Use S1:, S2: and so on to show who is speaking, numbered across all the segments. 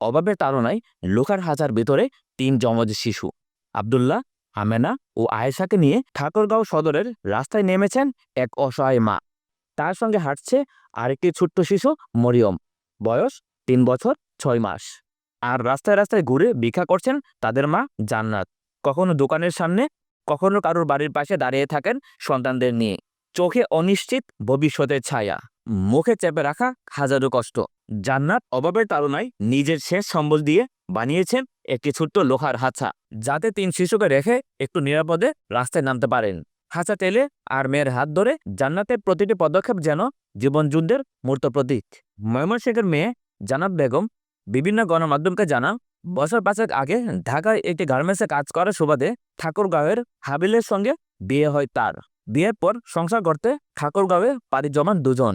S1: অভাবের তাড়নায় লোকার হাজার ভেতরে তিন যমজ শিশু, আবদুল্লাহ, আমেনা ও আয়েশাকে নিয়ে ঠাকুরগাঁও সদরের রাস্তায় নেমেছেন এক অসহায় মা। তার সঙ্গে হাঁটছে আরেকটি ছোট্ট শিশু, মরিয়ম। বয়স তিন বছর ছয় মাস। আর রাস্তায় রাস্তায় ঘুরে ভিক্ষা করছেন তাদের মা জান্নাত। কখনো দোকানের সামনে, কখনো কারোর বাড়ির পাশে দাঁড়িয়ে থাকেন সন্তানদের নিয়ে। চোখে অনিশ্চিত ভবিষ্যতের ছায়া। মুখে চেপে রাখা হাজারো কষ্ট। জান্নাত অভাবের তাড়নায় নিজের শেষ সম্বল দিয়ে বানিয়েছেন একটি ছোট্ট লোহার হাছা যাতে তিন শিশুকে রেখে একটু নিরাপদে রাস্তায় নামতে পারেন। হাঁচা টেলে আর মেয়ের হাত ধরে জান্নাতের প্রতিটি পদক্ষেপ যেন জীবনযুদ্ধের মূর্ত প্রতীক। ময়মনসিংহের মেয়ে জানাত বেগম, বিভিন্ন গণমাধ্যমকে জানান, বছর পাঁচেক আগে ঢাকায় একটি গার্মেন্টসে কাজ করার সুবাদে ঠাকুরগাঁওয়ের হাবিলের সঙ্গে বিয়ে হয় তার। বিয়ের পর সংসার করতে ঠাকুরগাঁওয়ে পাড়ি জমান দুজন।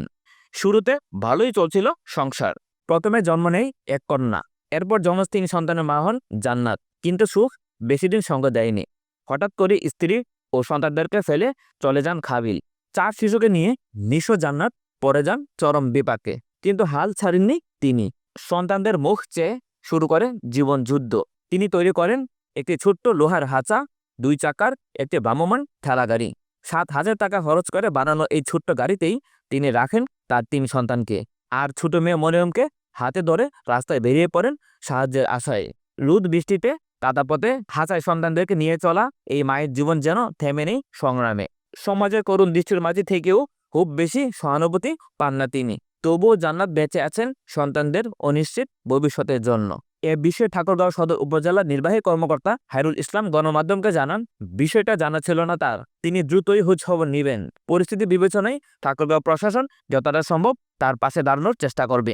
S1: শুরুতে ভালোই চলছিল সংসার। প্রথমে জন্ম নেই এক কন্যা, এরপর জন্ম তিন সন্তানের মা হন জান্নাত। কিন্তু সুখ বেশিদিন সঙ্গ দেয়নি। হঠাৎ করে স্ত্রী ও সন্তানদেরকে ফেলে চলে যান খাবিল। চার শিশুকে নিয়ে নিঃস্ব জান্নাত, পরে যান চরম বিপাকে। কিন্তু হাল ছাড়েননি তিনি। সন্তানদের মুখ চেয়ে শুরু করেন জীবন যুদ্ধ। তিনি তৈরি করেন একটি ছোট্ট লোহার হাঁচা, দুই চাকার একটি ভ্রাম্যমান ঠেলা গাড়ি সাত হাজার টাকা খরচ করে বানানো এই ছোট্ট গাড়িতেই তিনি রাখেন তার তিন সন্তানকে। আর ছোট মেয়ে মরিয়মকে হাতে ধরে রাস্তায় বেরিয়ে পড়েন সাহায্যের আশায়। রুদ বৃষ্টিতে কাদাপথে হাঁচায় সন্তানদেরকে নিয়ে চলা এই মায়ের জীবন যেন থেমে নেই সংগ্রামে। সমাজের করুণ দৃষ্টির মাঝে থেকেও খুব বেশি সহানুভূতি পান না তিনি। তবুও জান্নাত বেঁচে আছেন সন্তানদের অনিশ্চিত ভবিষ্যতের জন্য। এ বিষয়ে ঠাকুরগাঁও সদর উপজেলা নির্বাহী কর্মকর্তা হাইরুল ইসলাম গণমাধ্যমকে জানান, বিষয়টা জানা ছিল না তার। তিনি দ্রুতই হুজ খবর নেবেন। পরিস্থিতি বিবেচনায় ঠাকুরগাঁও প্রশাসন যতটা সম্ভব তার পাশে দাঁড়ানোর চেষ্টা করবে।